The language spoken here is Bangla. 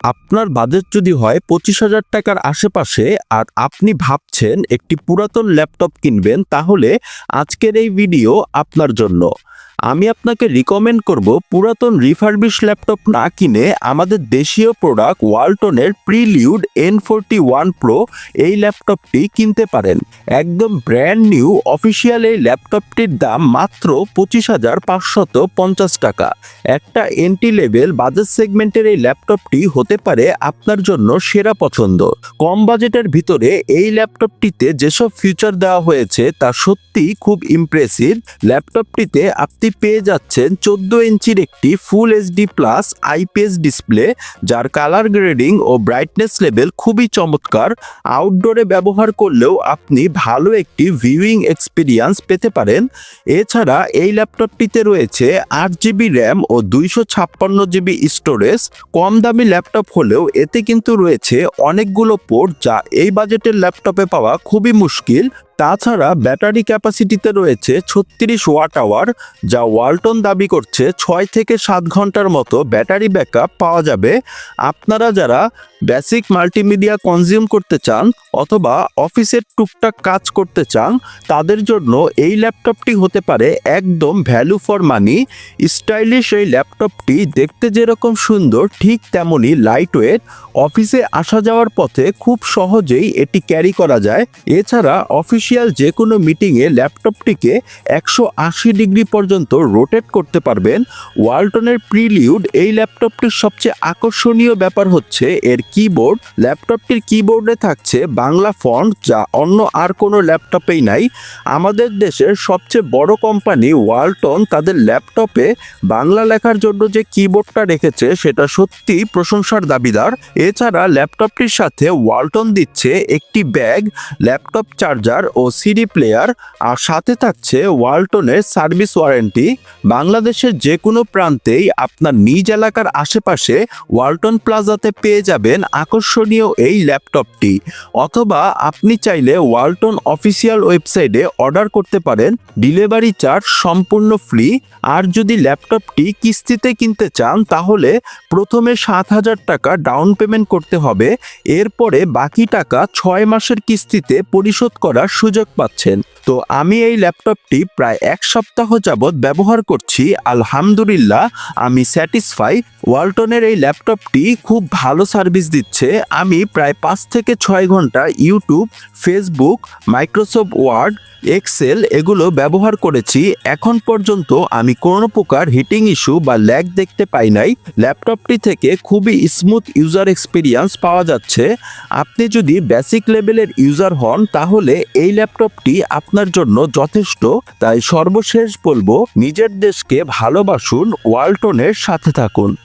আপনার বাজেট যদি হয় পঁচিশ হাজার টাকার আশেপাশে আর আপনি ভাবছেন একটি পুরাতন ল্যাপটপ কিনবেন, তাহলে আজকের এই ভিডিও আপনার জন্য। আমি আপনাকে রিকমেন্ড করব পুরাতন রিফারবিশ ল্যাপটপ না কিনে আমাদের দেশীয় product ওয়ালটনের prelude N forty one pro এই ল্যাপটপটি কিনতে পারেন। একদম ব্র্যান্ড নিউ অফিসিয়াল এই ল্যাপটপটির দাম মাত্র পঁচিশ হাজার পাঁচশত পঞ্চাশ টাকা। একটা এন্ট্রি লেভেল বাজেট সেগমেন্টের এই ল্যাপটপটি হতে পারে আপনার জন্য সেরা পছন্দ। কম বাজেটের ভিতরে এই ল্যাপটপটিতে যেসব ফিচার দেওয়া হয়েছে তা সত্যি খুব ইমপ্রেসিভ ল্যাপটপটিতে আপনি পেয়ে যাচ্ছেন চোদ্দ ইঞ্চির একটি full HD plus IPS display যার কালার গ্রেডিং ও ব্রাইটনেস লেভেল খুবই চমৎকার। আউটডোরে ব্যবহার করলেও আপনি ভালো একটি ভিউইং এক্সপিরিয়েন্স পেতে পারেন। এছাড়া এই ল্যাপটপটিতে রয়েছে আট জিবি র্যাম ও দুইশো ছাপ্পান্ন জিবি স্টোরেজ কম দামি ল্যাপটপ হলেও এতে কিন্তু রয়েছে অনেকগুলো পোর্ট যা এই বাজেটের ল্যাপটপে পাওয়া খুবই মুশকিল। তাছাড়া ব্যাটারি ক্যাপাসিটিতে রয়েছে ছত্রিশ ওয়াট আওয়ার, যা ওয়ালটন দাবি করছে ছয় থেকে সাত ঘণ্টার মতো ব্যাটারি ব্যাকআপ পাওয়া যাবে। আপনারা যারা বেসিক মাল্টিমিডিয়া কনজিউম করতে চান অথবা অফিসের টুকটাক কাজ করতে চান, তাদের জন্য এই ল্যাপটপটি হতে পারে একদম ভ্যালু ফর মানি স্টাইলিশ এই ল্যাপটপটি দেখতে যেরকম সুন্দর, ঠিক তেমনই লাইট ওয়েট অফিসে আসা যাওয়ার পথে খুব সহজেই এটি ক্যারি করা যায়। এছাড়া অফিসিয়াল যে কোনো মিটিংয়ে ল্যাপটপটিকে একশো আশি ডিগ্রি পর্যন্ত রোটেট করতে পারবেন। ওয়ালটনের প্রিলিউড এই ল্যাপটপটির সবচেয়ে আকর্ষণীয় ব্যাপার হচ্ছে এর কিবোর্ড ল্যাপটপটির কিবোর্ডে থাকছে বাংলা ফন্ট যা অন্য আর কোনো ল্যাপটপেই নাই। আমাদের দেশের সবচেয়ে বড় কোম্পানি ওয়ালটন তাদের ল্যাপটপে বাংলা লেখার জন্য যে কিবোর্ডটা রেখেছে সেটা সত্যি প্রশংসার দাবিদার। এছাড়া ল্যাপটপটির সাথে ওয়ালটন দিচ্ছে একটি ব্যাগ ল্যাপটপ চার্জার ও সিডি প্লেয়ার আর সাথে থাকছে ওয়ালটনের সার্ভিস ওয়ারেন্টি বাংলাদেশের যে কোনো প্রান্তেই আপনার নিজ এলাকার আশেপাশে ওয়ালটন প্লাজাতে পেয়ে যাবেন আকর্ষণীয় এই ল্যাপটপটি, অথবা আপনি চাইলে ওয়ালটন অফিসিয়াল ওয়েবসাইটে অর্ডার করতে পারেন, ডেলিভারি চার্জ সম্পূর্ণ ফ্রি, আর যদি ল্যাপটপটি কিস্তিতে কিনতে চান, তাহলে প্রথমে সাত হাজার টাকা ডাউন পেমেন্ট করতে হবে, এরপরে বাকি টাকা ছয় মাসের কিস্তিতে পরিশোধ করার সুযোগ পাচ্ছেন। তো আমি এই ল্যাপটপটি প্রায় এক সপ্তাহ যাবৎ ব্যবহার করছি, আলহামদুলিল্লাহ। আমি স্যাটিসফাই, ওয়ালটনের এই ল্যাপটপটি খুব ভালো সার্ভিস দিচ্ছে। আমি প্রায় পাঁচ থেকে ছয় ঘণ্টা YouTube, Facebook, Microsoft Word Excel এগুলো ব্যবহার করেছি, এখন পর্যন্ত আমি কোনো প্রকার হিটিং ইস্যু বা ল্যাগ দেখতে পাই নাই। ল্যাপটপটি থেকে খুবই স্মুথ ইউজার এক্সপিরিয়েন্স পাওয়া যাচ্ছে। আপনি যদি বেসিক লেভেলের ইউজার হন, তাহলে এই ল্যাপটপটি আপনার জন্য যথেষ্ট। তাই সর্বশেষ বলব, নিজের দেশকে ভালোবাসুন, ওয়ালটনের সাথে থাকুন।